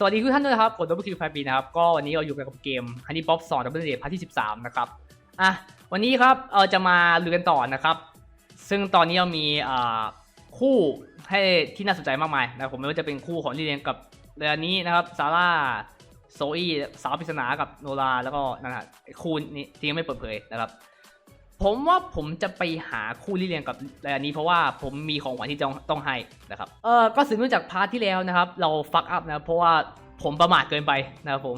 สวัสดีทุกท่านด้วยนครับผมดับเบิลคิวไฟบีนะครับ ก็วันนี้เราอยู่กับเกมฮันนี่ป๊อปสองดับเบิลเดทพาร์ทที่13นะครับอะวันนี้ครับเออจะมาลือกันต่อนะครับ ซึ่งตอนนี้เรามีอ่าคู่ให้ที่น่าสนใจมากมายนะผมไม่ว่าจะเป็นคู่ของลีเลียนกับเรือนี้นะครับซาร่าโซอี้สาวปริศนากับโนราแล้วก็นั่นฮะคู่นี้ที่ยังไม่เปิดเผยนะครับ ผมว่าผมจะไปหาคู่ที่เรียนกับรายการนี้เพราะว่าผมมีของขวัญที่ต้องต้องให้นะครับเออก็สืบเนื่องจากพาร์ทที่แล้วนะครับ เราฟักอัพนะครับเพราะว่าผมประมาทเกินไปนะครับผม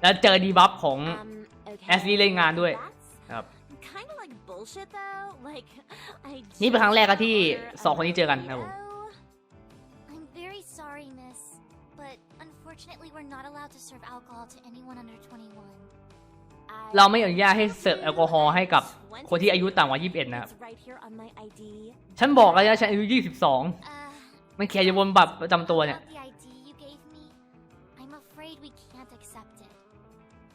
แล้วเจอดีบัฟของ Um, okay. แอสลี่เล่นงานด้วย That's นะครับ kind of like bullshit though. Like, I นี่เป็นครั้งแรกอะที่ just สองคนนี้เจอกันนะครับผม I'm very sorry, miss, but unfortunately we're not allowed to serve alcohol to anyone under 21. เราไม่อนุญาตให้เสิร์ฟแอลกอฮอล์ให้กับคนที่อายุต่ำกว่า 21 นะครับ ฉันบอกแล้วนะฉันอายุ 22 มันเขียนอยู่บนบัตรประจำตัวเนี่ย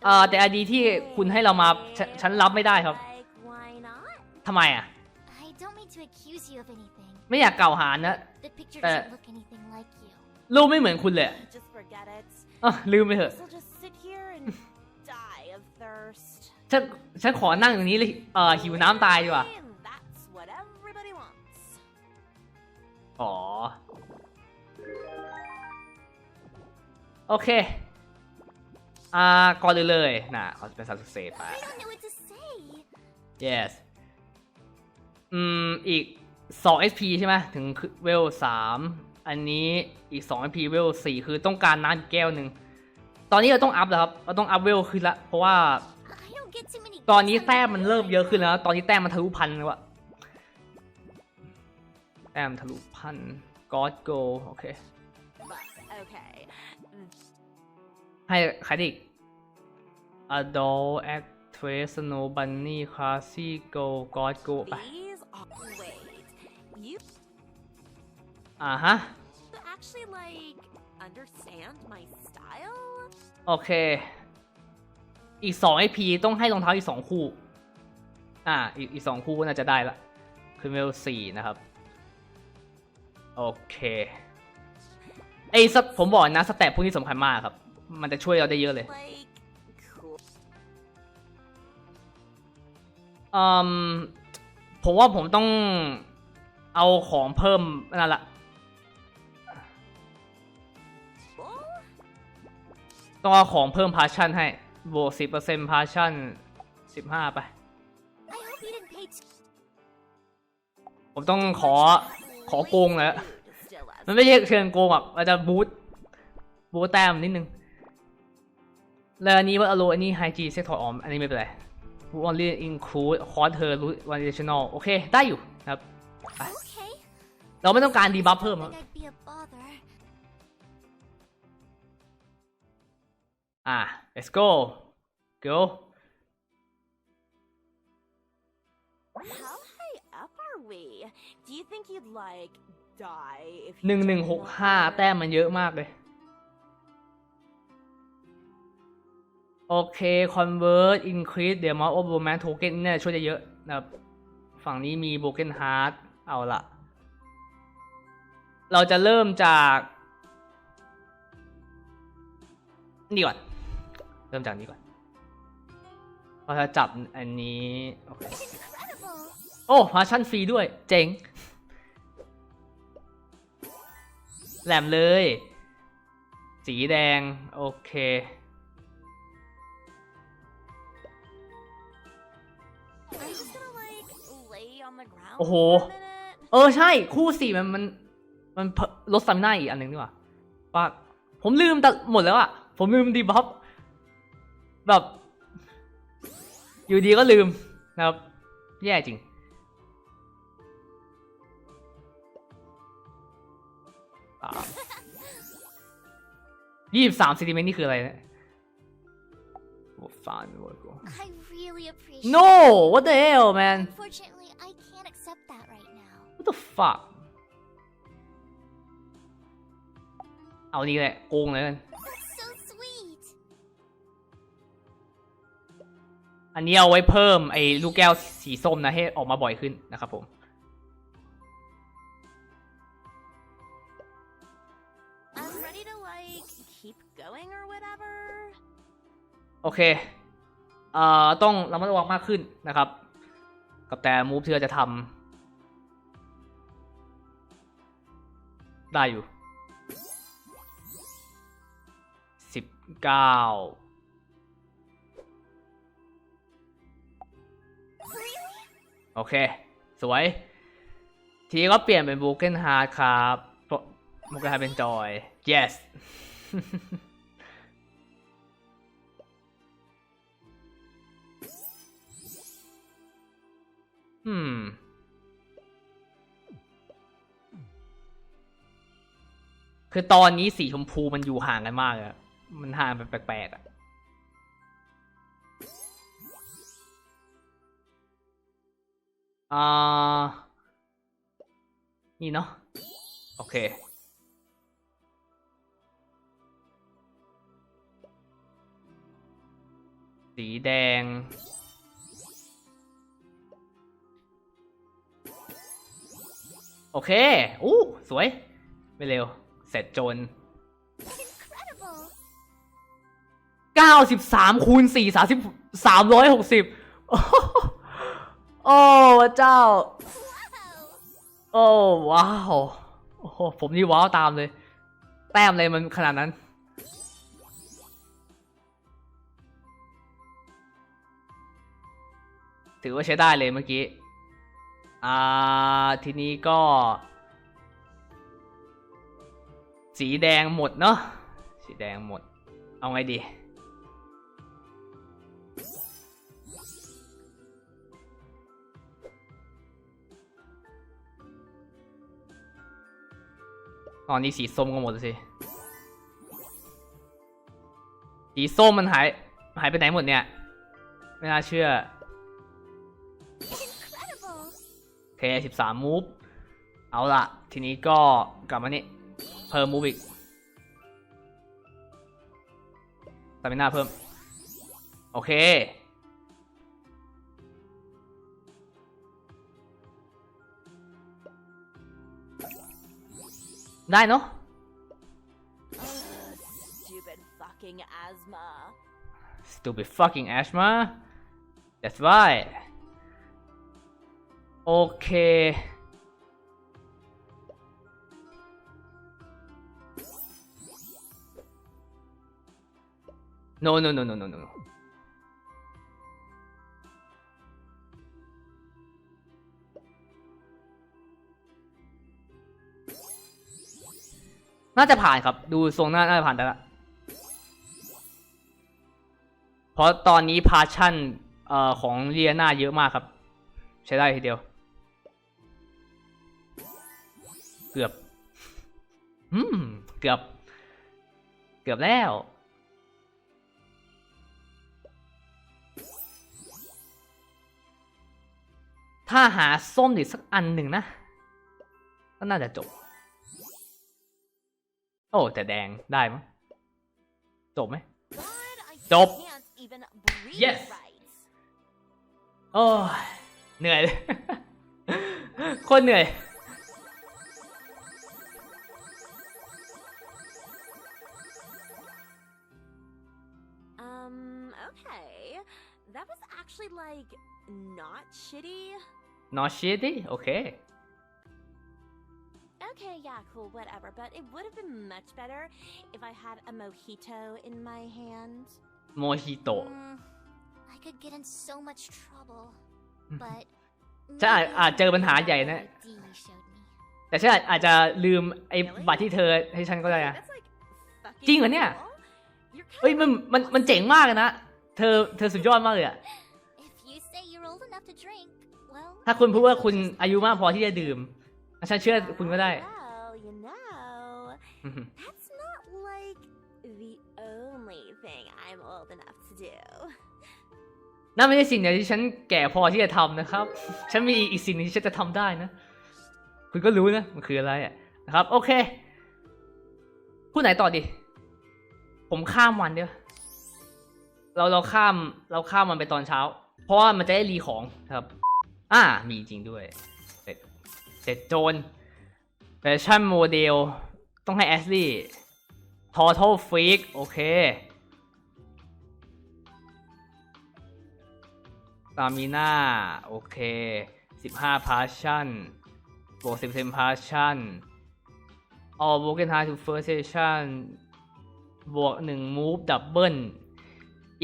เอ่อแต่ไอดีที่คุณให้เรามาฉฉันรับไม่ได้ครับทำไมอะ ไม่อยากกล่าวหานะ The picture Uh, doesn't look anything like you. รูปไม่เหมือนคุณเลยอะ Just forget it. อะลืมไปเถอะ ฉันฉันขอนั่งอย่างนี้เลยเอ่อหิวน้ำตายดีกว่า อ๋อ โอเค อ่า ก่อนเลยเลยนะเขาเป็นสัตว์เศษไป yes อืม อีก 2 SP ใช่ไหมถึงเวล3อันนี้อีก 2 SP เวล4คือต้องการน้ำแก้วหนึ่ง ตอนนี้เราต้องอัพแล้วครับ เราต้องอัพเวลขึ้นละ เพราะว่า ตอนนี้ gifts แต้ม under มันเริ่ม one. เยอะขึ้นแล้ว ตอนนี้แต้มมันทะลุพันแล้วอะแต้มทะลุพัน God go โอเค But okay. ให้ใครดิ Adult Actress Snow Bunny Classy Go God go ไป These are wait. You อ่าฮะ actually like understand my style? โอเค อีก2 IP ต้องให้รองเท้าอีก2คู่ อ่า อีกอีก2คู่ก็น่าจะได้ละ คือเวล4นะครับ โอเคไอ้สผมบอกนะสแตปพวกนี้สำคัญมากครับ มันจะช่วยเราได้เยอะเลยอืมผมว่าผมต้องเอาของเพิ่มนั่นละต้องเอาของเพิ่มพาชั่นให้ บวกสิบเปอร์เซ็นต์พาชั่นสิบห้าไป I hope you didn't pay too ผมต้องขอขอโกงเลยอะ Still as มันไม่ใช่เชิงโกงอะมันจะบูทบูทแต้มนิดนึง แล้วอันนี้ว่าอโลอันนี้ไฮจีเซ็กถอดออมอันนี้ไม่เป็นไร only include hot her root one additional โอเค ได้อยู่นะครับ Okay. เราไม่ต้องการดีบัฟเพิ่ม I ครับ อะ let's go go How high up are we? Do you think you'd like die if หนึ่ง you หนึ่ง didn't หก want ห้า to? แต้มมันเยอะมากเลย โอเค convert increase the amount of romance token เนี่ยช่วยได้เยอะนะครับ ฝั่งนี้มี broken heart เอาละเราจะเริ่มจาก นี่ก่อน เริ่มจากนี้ก่อนเราจะจับอันนี้ โอเค Incredible. โอ้พาชั่นฟรีด้วย เจ๋ง แหลมเลย สีแดง โอเค I'm just gonna like lay on the ground โอ้โห for a minute. เออใช่ คู่สี่มันมัน มันเพิ่มลดสตามิน่าอีกอันหนึ่งดีกว่าปากผมลืมตัดหมดแล้วอะผมลืมดีบัฟ แบบ อยู่ดีก็ลืมนะครับ แย่จริง ยี่สิบสามเซนติเมตรนี่คืออะไรเนี่ยโอ้ฟันโว้ยกู I really appreciate No it. what the hell man Unfortunately, I can't accept that right now. what the fuck เอานี่แหละโกงเลยกัน อันนี้เอาไว้เพิ่มไอ้ลูกแก้วสีส้มนะให้ออกมาบ่อยขึ้นนะครับผม I'm ready to like keep going or whatever. โอเคเอ่อต้องระมัดระวังมากขึ้นนะครับ กับแต่มูฟที่เราจะทำได้อยู่สิบเก้า โอเค สวย ทีก็เปลี่ยนเป็น Broken Heart ครับ Broken Heart เป็นจอย yes อืมคือตอนนี้สีชมพูมันอยู่ห่างกันมากอะมันห่างแบบแปลกๆอะ อ่า นี่เนาะ โอเค สีแดง โอเค อู้ สวย ไม่เร็ว เสร็จจนเก้าสิบสามคูณสี่สามสิบสามร้อยหกสิบ โอ้เจ้า โอ้ว้าวโอ้ผมนี่ว้าวตามเลย แต้มเลยมันขนาดนั้น ถือว่าใช้ได้เลยเมื่อกี้ อ่า ทีนี้ก็ สีแดงหมดเนาะสีแดงหมด เอาไงดี ตอนนี้สีส้มก็หมดแล้วสิ สีส้มมันหาย หายไปไหนหมดเนี่ย ไม่น่าเชื่อ Incredible! โอเคสิบสามมูฟ เอาละทีนี้ก็กลับมานี่ เพิ่มมูฟอีกสตามิน่าเพิ่ม โอเค ได้เนาะ Ugh, stupid fucking asthma. Stupid fucking asthma That's right โอเค No no no no no no no น่ น่าจะผ่านครับ ดูทรงหน้าน่าจะผ่านได้ละ เพราะตอนนี้พาชั่นเอ่อของเรียนาเยอะมากครับ ใช้ได้ทีเดียว เกือบ อืม เกือบ เกือบแล้วถ้าหาส้มอีกสักอันหนึ่งนะ ก็น่าจะจบ โอ้แต่แดงได้มั้งจบไหม God, I Stop. can't even breathe Yes. right. โอ้ยเหนื่อยเลยโคตรเหนื่อย Um, okay. That was actually like not shitty. not shitty โอเค Okay, yeah, cool, whatever. But it would have been much better if I had a mojito in my hand. โมฮิโต Mm, I could get in so much trouble, but ฉันอาจ maybe อาจเจอปัญหาใหญ่นะ Dee showed me. แต่ฉันอาจอาจจะลืมไอ้ Really? บัตรที่เธอให้ฉันก็ได้ Wait, นะ that's like fucking จริงเหรอเนี่ย cool. You're เอ้ย kind มัน of มันมันเจ๋งมากเลยนะ เธอเธอสุดยอดมากเลยอะ If you say you're old enough to drink, well. ถ้าคุณพูดว่าคุณอายุมากพอที่จะดื่ม ฉันเชื่อคุณก็ได้ Well, you know, that's not like the only thing I'm old enough to do. นั่นไม่ใช่สิ่งเดียวที่ฉันแก่พอที่จะทำนะครับ ฉันมีอีกสิ่งหนึงที่ฉันจะทำได้นะ คุณก็รู้นะ มันคืออะไรอะนะครับ โอเค พูดไหนต่อดีผมข้ามวันเดียว เราเราข้ามเราข้ามมันไปตอนเช้า เพราะว่ามันจะได้รีของนะครับ อ่า มีจริงด้วย เสร็จโจนแฟชั่นโมเดล ต้องให้แอสลี่ทอทัลฟรีกโอเค ตามีน่า โอเค 15พาชั่นบวก10เซนพาชั่นออลโบเกนไฮทูเฟิร์สเซชั่นบวก1มูฟดับเบิล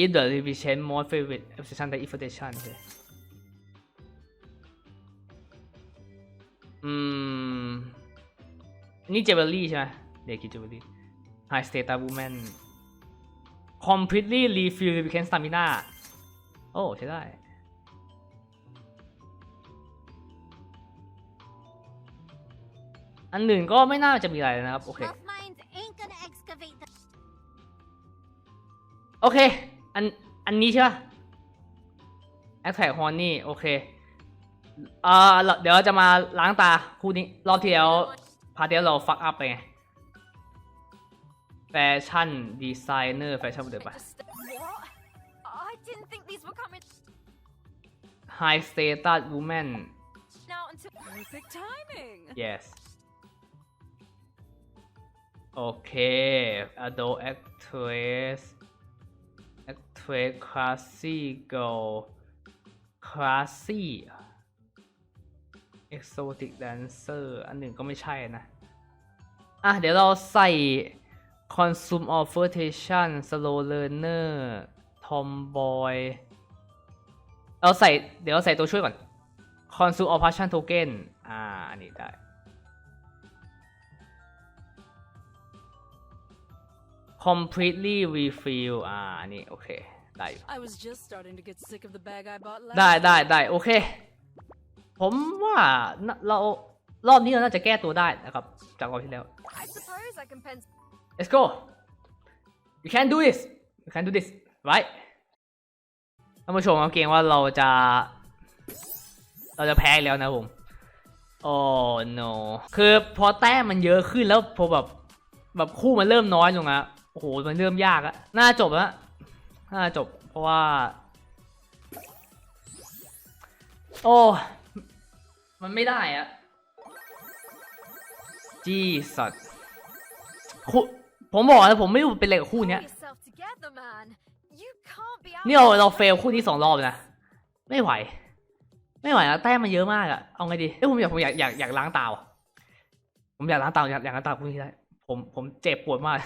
if the division most favorite obsession แต่ if station เลย อืม นี่เจเบลลี่ใช่ไหมเด็กกิเจเบลลี่ไฮสเ Status Woman Completely Refill Lubricant Stamina โอ้ ใช่ได้ อันหนึ่งก็ไม่น่าจะมีอะไรนะครับ โอเค โอเค อัน อันนี้ใช่ป่ะ แอคแท็กฮอนนี่ โอเค เอ่อเราเดี๋ยวเราจะมาล้างตาคู่นี้ รอบที่แล้วพาร์ทที่แล้วเราฟักอัพไปไง แฟชั่น ดีไซเนอร์ แฟชั่นเดี๋ยวไป What? I didn't think these were coming High Status Woman out until perfect timing. yes โอเค Adult Actress Actress Classy Girl Classy Exotic Dancer อันหนึ่งก็ไม่ใช่นะ อะ เดี๋ยวเราใส่ Consume Offertation Slow Learner Tomboy เราใส่เดี๋ยวเราใส่ตัวช่วยก่อน Consume Option Token อ่า อันนี้ได้ Completely Refill อ่า อันนี้ โอเค ได้อยู่ I was just starting to get sick of the bag I bought last ได้ได้ time. ได้ โอเค ผมว่าน่ะเรารอบนี้เราน่าจะแก้ตัวได้นะครับจากรอบที่แล้ว I suppose I can pen let's go you can do this you can do this right ท่านผู้ชมเอาเกรงว่าเราจะ เราจะแพ้อีกแล้วนะผมโอ้ no คือพอแต้มมันเยอะขึ้นแล้วพอแบบแบบคู่มันเริ่มน้อยลงอะโอ้โหมันเริ่มยากอะน่าจบแล้วน่าจบเพราะว่า โอ้ มันไม่ได้อะจีสัตคู่ผมบอกแล้วผมไม่รู้เป็นอะไรกับคู่เนี้ย Pull yourself together, man. You can't be out นี่เราเราเฟลคู่นี้สองรอบเลยนะ ไม่ไหว ไม่ไหวแล้วแต้มมันเยอะมากอะเอาไงดีเอ้ยผมอยากผมอยากอยากอยากล้างตาว่ะผมอยากล้างตาอยากอยากล้างตาคู่นี้ได้ผมผมเจ็บปวดมาก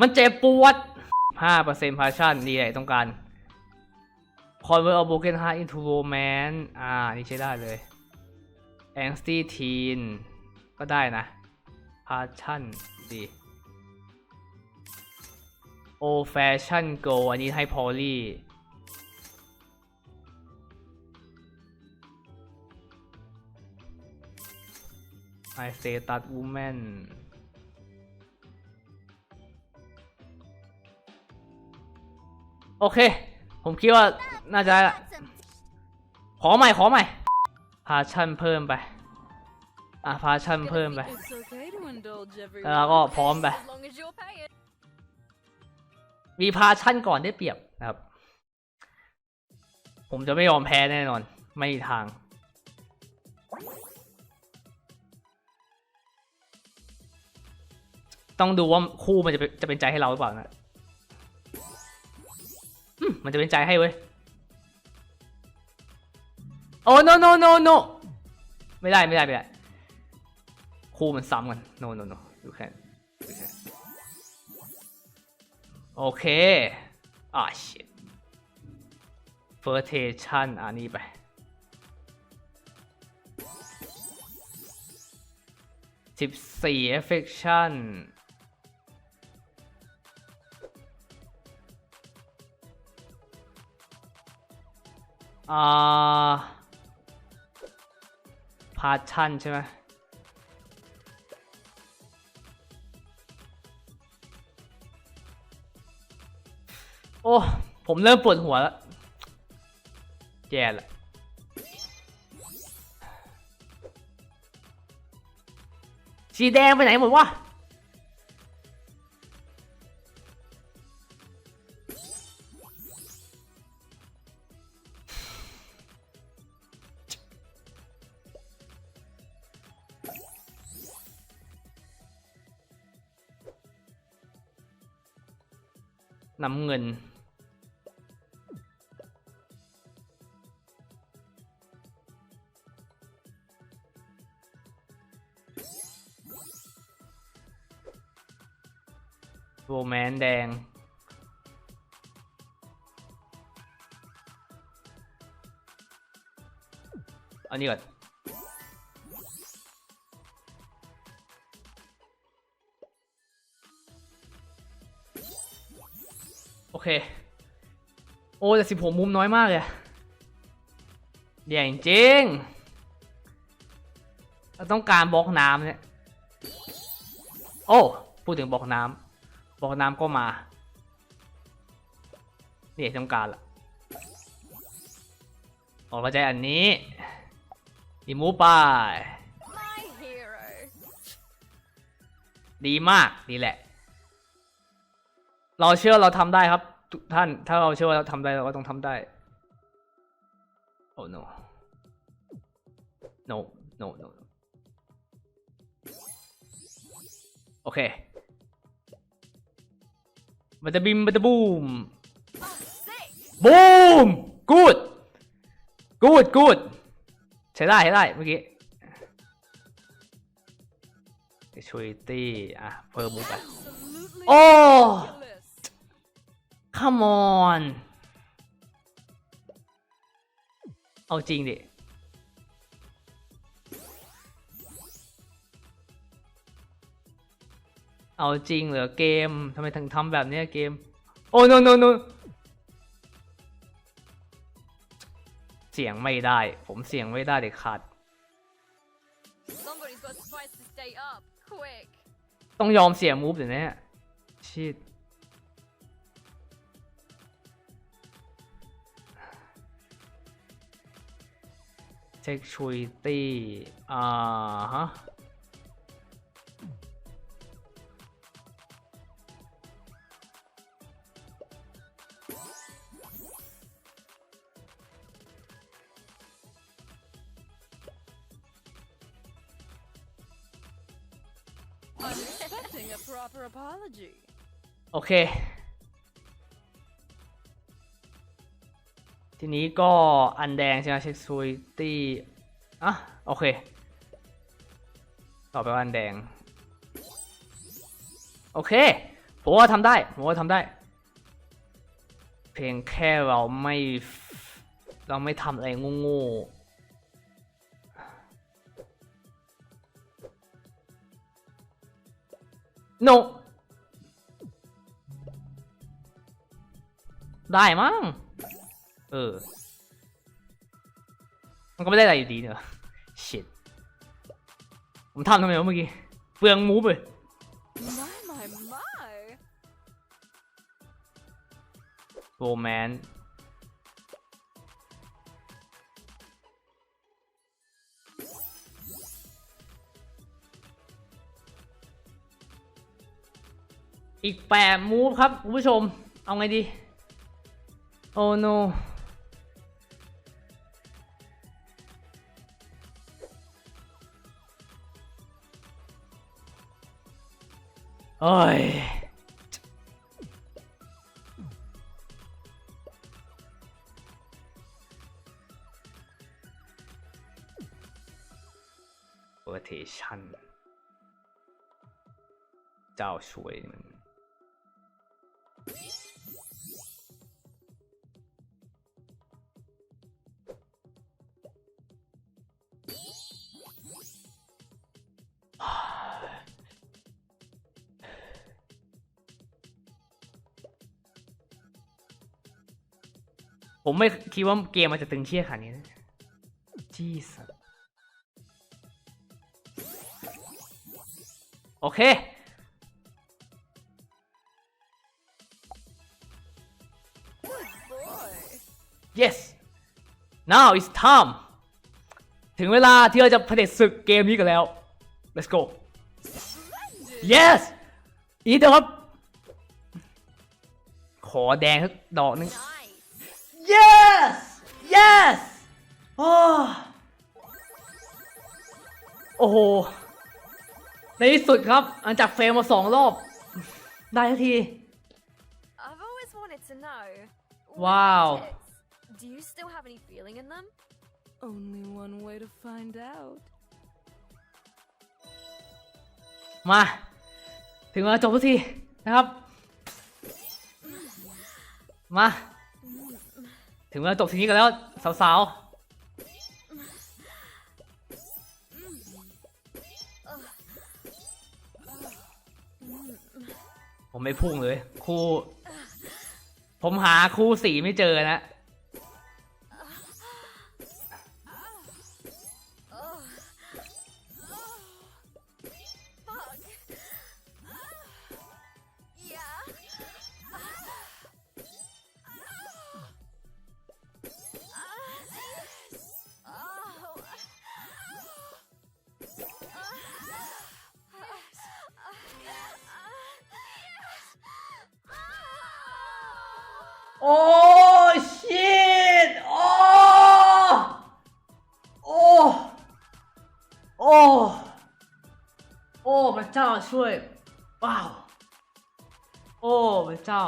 มันเจ็บปวดห้าเปอร์เซ็นต์พาชั่นนี่แหละต้องการ Convert a broken heart into romance อ่า นี่ใช้ได้เลย Angsty teen ก็ได้นะ Passion ดี Old Fashion Go อันนี้ให้พอลลี่ I Status Woman โอเค ผมคิดว่าน่าจะได้ละขอใหม่ขอใหม่พาชั่นเพิ่มไปอะพาชั่นเพิ่มไปแล้วก็พร้อมไปมีพาชั่นก่อนได้เปรียบนะครับ ผมจะไม่ยอมแพ้แน่นอน ไม่มีทาง ต้องดูว่าคู่มันจะเป็นจะเป็นใจให้เราหรือเปล่านะ มันจะเป็นใจให้เว้ย โอ้ no no no no ไม่ได้ไม่ได้ไม่ได้ คู่มันซ้ำกัน no no no you can you can โอเค อ่า shit flirtation อันนี้ไปสิบสี่ affection อ่า passion ใช่ไหมโอ้ ผมเริ่มปวดหัวแล้วแย่ละสีแดงไปไหนหมดวะ น้ำเงิน โรแมนแดงอานี่ก่อน โอ้แต่สิบหกมุมน้อยมากเลยอะเดี๋ยวจริงๆเราต้องการบล็อกน้ำเนี่ย โอ้ พูดถึงบล็อกน้ำบล็อกน้ำก็มาเนี่ยต้องการละออกมาใจอันนี้อีมูไป My hero. ดีมาก ดีแหละ เราเชื่อเราทำได้ครับ ทุกท่านถ้าเราเชื่อว่าเราทำได้เราก็ต้องทำได้โอ้ no no no no no โอเคบัตบิมบัตบูมบูมกูดกูดกูดใช้ได้ใช้ได้เมื่อกี้ช่วยตี้อะเพิ่มมุกไป Absolutely Oh! Ridiculous. come on เอาจริงดิ เอาจริงเหรอเกมทำไมถึงทำแบบเนี้ยเกม โอ้ no no no เสียงไม่ได้ ผมเสียงไม่ได้เด็ดขาด Somebody's got spice to stay up. Quick. ต้องยอมเสียมูฟเดี๋ยวนี้ชิด เช็คชุยตี้อ่าฮะ I'm expecting a proper apology. โอเค ทีนี้ก็อันแดงใช่ไหมเช็คชุยตี้อะโอเค ต่อไปว่าอันแดง โอเค ผมว่าทำได้ ผมว่าทำได้ เพียงแค่เราไม่ เราไม่ทำอะไรโง่ๆ no ได้มั้ง เออ มันก็ไม่ได้อะไรอยู่ดีเนอะ shit ผมทำทำไมวะเมื่อกี้ เปลืองมูฟเลย My, my, my. โรแมนอีกแปดมูฟครับ คุณผู้ชม เอาไงดี โอ้ no โอ้ยเวอร์เทชันเจ้าช่วยมัน ผมไม่คิดว่าเกมมันจะตึงเครียดขนาดนี้นะจีสโอเค yes now it's time ถึงเวลาที่เราจะเผด็จศึกเกมนี้กันแล้ว let's go yes อีเดครับ ขอแดงสักดอกหนึง โอ้โห ในที่สุดครับหลังจากเฟรมมาสองรอบ ได้ทันที I've always to know. Wow. What about tits? Do you still have any feeling in them? Only one way to find out. มา ถึงเวลาจบทุกทีนะครับ มา ถึงเวลาจบทีนี้กันแล้ว สาวๆ ผมไม่พุ่งเลย คู่ ผมหาคู่สีไม่เจอนะ โอ้ชิตโอ้โอ้โอ้โอ้พระเจ้าช่วยว้าวโอ้พระเจ้า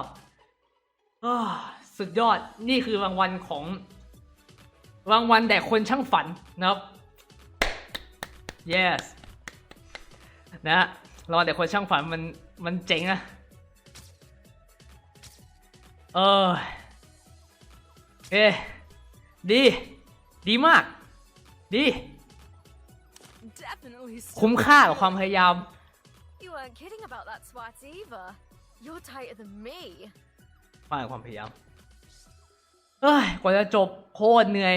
สุดยอดนี่คือรางวัลของรางวัลแด่คนช่างฝันนะครับ yes นะฮะรางวัลแด่คนช่างฝันมันมันเจ๋งอะ เออเอ๊ะดี ดีมาก ดี Definitely. คุ้มค่ากับความพยายาม You weren't kidding about that swat either. You're tighter than me. มากกับความพยายามเอ้ยกว่าจะจบโคตรเหนื่อย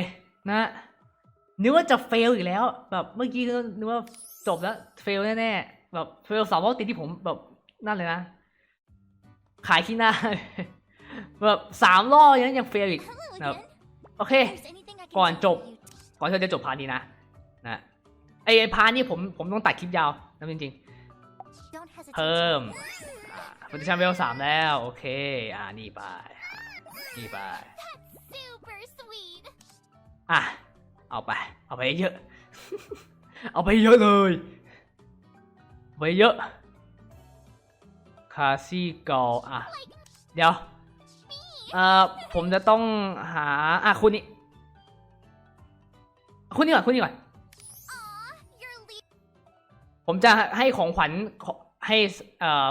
นะนึกว่าจะเฟลอีกแล้ว แบบเมื่อกี้ก็นึกว่าจบแล้วเฟลแน่ๆแบบเฟลสองรอบติดที่ผมแบบนั่นเลยนะ ขายขี้หน้า แบบสามรอบยังยังเฟลอีกนะครับโอเค ก่อนจบ ก่อนที่จะจบพาร์ทนี้นะนะไอไอพาร์ทนี้ผมผมต้องตัดคลิปยาวนะจริงๆ เพิ่ม to- โพซิชันเวลสามแล้ว โอเค อ่านี่ไปนี่ไปอะ เอาไป เอาไปเยอะ เอาไปเยอะเลยไปเยอะ คาซี่กอลอะ เดี๋ยว เอ่อผมจะต้องหาอะคุณนี่คุณนี่ก่อนคุณนี่ก่อนผมจะให้ของขวัญให้เอ่อ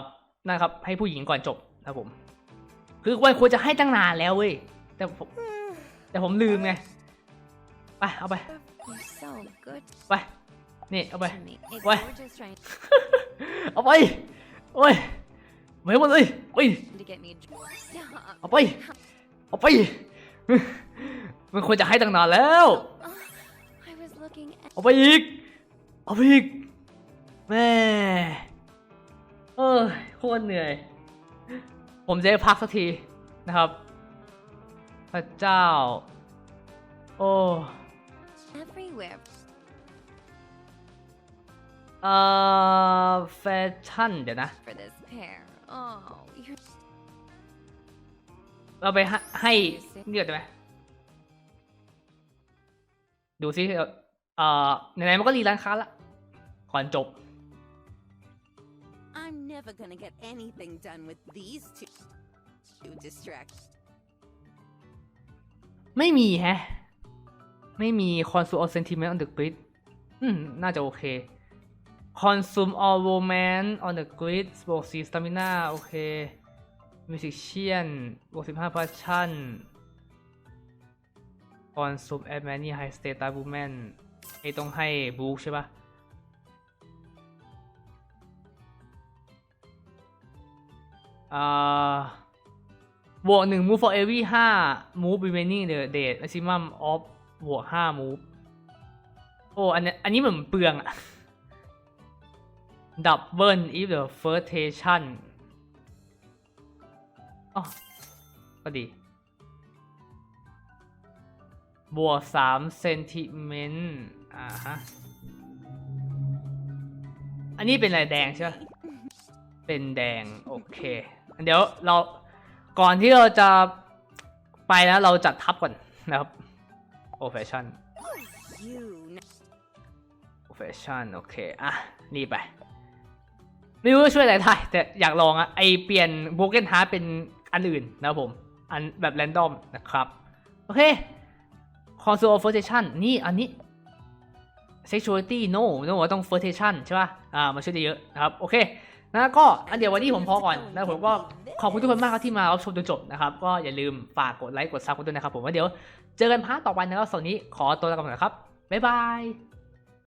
นะครับ ให้ผู้หญิงก่อนจบนะครับผม คือควรควรจะให้ตั้งนานแล้วเว้ยแต่ผมแต่ผมลืมไงไปเอาไปไปนี่เอาไป to me. If What? you were just trying เอาไปโอ้ยไม่หมดเลยไป to get me. a j- Stop. เอาไปเอาไปมันควรจะให้ตั้งนานแล้ว I was looking at. เอาไปอีก เอาไปอีก แม่ เออโคตรเหนื่อย ผมจะได้พักสักทีนะครับ พระเจ้า โอ้ Everywhere. เอ่อแฟชั่นเดี๋ยวนะ เราไปให้ให้นี่ก่อนได้ไหมดูซิเอ่อเอ่อไหนๆมันก็รีร้านค้าละก่อนจบ I'm never gonna get anything done with these two. Too distract. ไม่มีแฮะ ไม่มี consume all sentiment on the grid อืม น่าจะโอเค consume all romance on the grid บวก4 stamina โอเค มิวสิกเชียนบวกสิบห้าพัชชั่นออนซูมแอดแมนนี่ไฮสเตตัสบูแมนไอต้องให้บู๊ใช่ปะบวกหนึ่งมูฟอ for อลวี่ห้ามูฟบิเมนี่เดอ the date maximum of บวกห้ามูฟโอ้ อันนี้อันนี้เหมือนเปลืองอะดับเบิล if the first station อ๋อก็ดี บวกสามเซนติเมนต์ อ่าฮะ อันนี้เป็นอะไรแดงใช่ไหมเป็นแดง โอเค เดี๋ยวเรา ก่อนที่เราจะไปแล้วเราจัดทับก่อนนะครับ โอแฟชั่น โอแฟชั่น โอเค อะ นี่ไป ไม่รู้ช่วยอะไรได้แต่อยากลองอะไอเปลี่ยนโบเกนฮาร์เป็น อันอื่นนะครับผม อันแบบแรนดอมนะครับ โอเค console of flirtation นี่อันนี้ sexuality no no ว่าต้อง flirtation ใช่ป่ะ อ่า มาช่วยได้เยอะนะครับ โอเค นะก็อันเดี๋ยววันนี้ผมพอก่อนแล้วผมก็ขอบคุณทุกคนมากครับที่มารับชมจนจบนะครับ ก็อย่าลืมฝากกดไลค์กดซับกันด้วยนะครับผมว่าเดี๋ยว เจอกันพาร์ทต่อไปนะครับส่วนนี้ขอตัวลาไปก่อนนะครับบ๊ายบาย